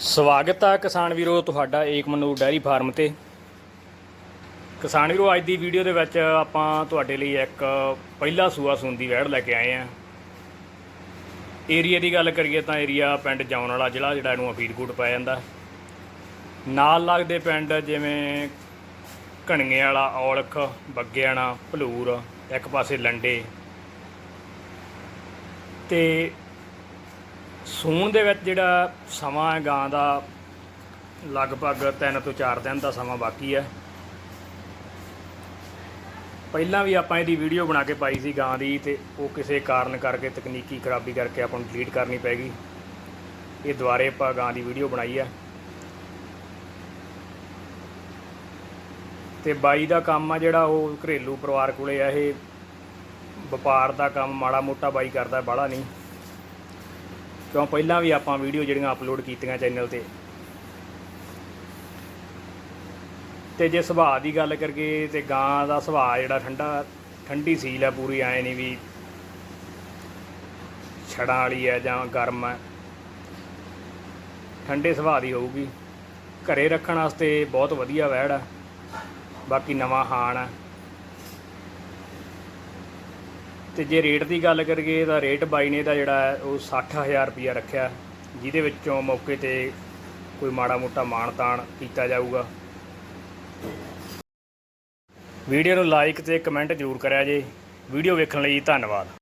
ਸਵਾਗਤ ਆ ਕਿਸਾਨ ਵੀਰੋ, ਤੁਹਾਡਾ ਏਕ ਮਨੂਰ ਡੈਰੀ ਫਾਰਮ ਤੇ। ਕਿਸਾਨ ਵੀਰੋ, ਅੱਜ ਦੀ ਵੀਡੀਓ ਦੇ ਵਿੱਚ ਆਪਾਂ ਤੁਹਾਡੇ ਲਈ ਇੱਕ ਪਹਿਲਾ ਸੂਆ ਸੁੰਦੀ ਵੈੜ ਲੈ ਕੇ ਆਏ ਆ। ਏਰੀਆ ਦੀ ਗੱਲ ਕਰੀਏ ਤਾਂ ਏਰੀਆ ਪਿੰਡ ਜਾਉਣ ਵਾਲਾ ਜ਼ਿਲ੍ਹਾ ਜਿਹੜਾ ਇਹਨੂੰ ਫਰੀਦਕੋਟ ਪੈ ਜਾਂਦਾ। ਨਾਲ ਲੱਗਦੇ ਪਿੰਡ ਜਿਵੇਂ ਘਣਗੇ ਵਾਲਾ, ਔਲਖ, ਬੱਗਿਆਣਾ, ਭਲੂਰ, ਇੱਕ ਪਾਸੇ ਲੰਡੇ। ਤੇ ਸੂਣ ਦੇ ਵਿੱਚ ਜਿਹੜਾ ਸਮਾਂ ਹੈ, ਗਾਂ ਦਾ ਲਗਭਗ 3 ਤੋਂ 4 ਦਿਨ ਦਾ ਸਮਾਂ ਬਾਕੀ ਹੈ। ਪਹਿਲਾਂ ਵੀ ਆਪਾਂ ਇਹਦੀ ਵੀਡੀਓ ਬਣਾ ਕੇ ਪਾਈ ਸੀ ਗਾਂ ਦੀ ਤੇ ਉਹ ਕਿਸੇ ਕਾਰਨ ਕਰਕੇ, ਤਕਨੀਕੀ ਖਰਾਬੀ ਕਰਕੇ ਆਪਾਂ ਨੂੰ ਡਿਲੀਟ ਕਰਨੀ ਪੈ ਗਈ। ਇਹ ਦੁਬਾਰੇ ਆਪਾਂ ਗਾਂ ਦੀ ਵੀਡੀਓ ਬਣਾਈ ਹੈ। ਤੇ ਬਾਈ ਦਾ ਕੰਮ ਆ ਜਿਹੜਾ, ਉਹ ਘਰੇਲੂ ਪਰਿਵਾਰ ਕੋਲੇ ਆ ਇਹ। ਵਪਾਰ ਦਾ ਕੰਮ ਮਾੜਾ ਮੋਟਾ ਬਾਈ ਕਰਦਾ, ਬਾਹਲਾ ਨਹੀਂ। ਕਿਉਂ ਪਹਿਲਾਂ ਵੀ ਆਪਾਂ ਵੀਡੀਓ ਜਿਹੜੀਆਂ ਅਪਲੋਡ ਕੀਤੀਆਂ ਚੈਨਲ ਤੇ। ਤੇ ਜੇ ਸੁਭਾਅ ਦੀ ਗੱਲ ਕਰੀਏ ਤੇ ਗਾਂ ਦਾ ਸੁਭਾਅ ਜਿਹੜਾ ਠੰਡਾ, ਠੰਡੀ ਸੀਲ ਹੈ ਪੂਰੀ, ਐ ਨਹੀਂ ਵੀ ਛੜਾਂ ਵਾਲੀ ਹੈ ਜਾਂ ਗਰਮ ਹੈ। ਠੰਡੇ ਸੁਭਾਅ ਦੀ ਹੋਊਗੀ। ਘਰੇ ਰੱਖਣ ਵਾਸਤੇ ਬਹੁਤ ਵਧੀਆ ਵੈੜ ਹੈ। ਬਾਕੀ ਨਵਾਂ ਹਾਣ ਹੈ। ਤੇ ਜੇ ਰੇਟ ਦੀ ਗੱਲ ਕਰੀਏ ਤਾਂ ਰੇਟ ਬਾਈ ਨੇ ਦਾ ਜਿਹੜਾ ਹੈ ਉਹ 60000 ਰੁਪਇਆ ਰੱਖਿਆ, ਜਿਹਦੇ ਵਿੱਚੋਂ ਮੌਕੇ ਤੇ ਕੋਈ ਮਾੜਾ ਮੋਟਾ ਮਾਣ ਤਾਣ ਕੀਤਾ ਜਾਊਗਾ। ਵੀਡੀਓ ਨੂੰ ਲਾਈਕ ਤੇ ਕਮੈਂਟ ਜ਼ਰੂਰ ਕਰਿਆ ਜੇ। ਵੀਡੀਓ ਵੇਖਣ ਲਈ ਧੰਨਵਾਦ।